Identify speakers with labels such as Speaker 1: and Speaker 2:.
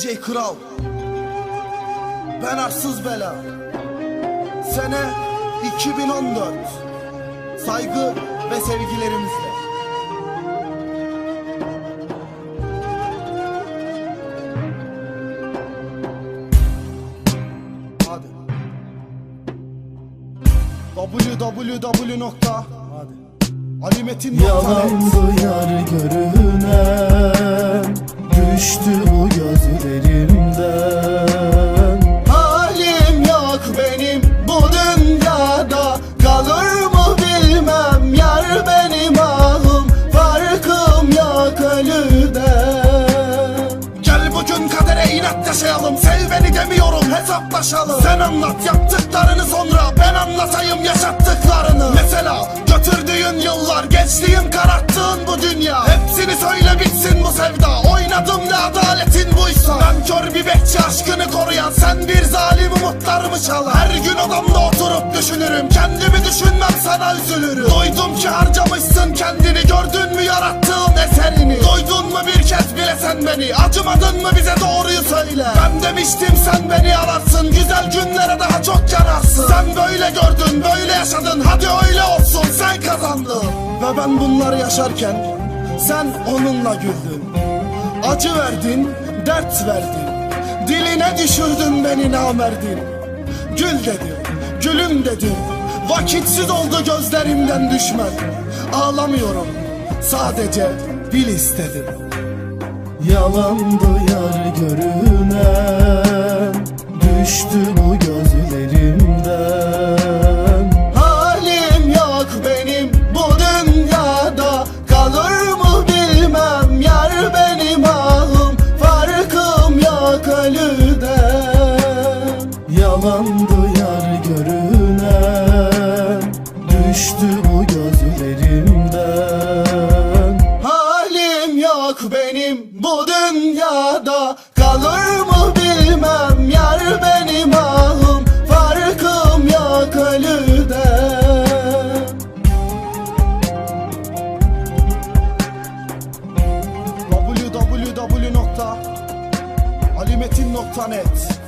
Speaker 1: DJ Kral. Ben Arsız Bela. Sene 2014 Saygı ve sevgilerimizle. Hadi. Www nokta. Alimetin
Speaker 2: Yalandı yar görünen Düştü bu gözlerimden.
Speaker 1: Halim yok benim bu dünyada Kalır mı bilmem yar benim ahım Farkım yok ölüden Gel bugün kadere inat yaşayalım Sev beni demiyorum hesaplaşalım. Sen anlat yaptıklarını sonra Ben anlatayım yaşattıklarını bekçi aşkını koruyan Sen bir zalim umutlarımı çalan Her gün odamda oturup düşünürüm. Kendimi düşünmem sana üzülürüm. Duydum ki harcamışsın kendini. Gördün mü yarattığın eserini? Duydun mu bir kez bile sen beni? Acımadın mı bize? Doğruyu söyle. Ben demiştim sen beni ararsın. Güzel günlere daha çok yararsın. Sen böyle gördün böyle yaşadın. Hadi öyle olsun. Sen kazandın. Ve ben bunları yaşarken Sen onunla güldün. Acı verdin, dert verdin Diline düşürdün beni namerdin. Gül dedim, gülüm dedim. Vakitsiz oldu gözlerimden düşmen. Ağlamıyorum, sadece bil istedim.
Speaker 2: Yalandı yar görünen Düştü Yalandı yar görünen Düştü bu gözlerimden
Speaker 1: Halim yok benim bu dünyada Kalır mı bilmem yar benim ahım Farkım yok ölüden www.alimetin.net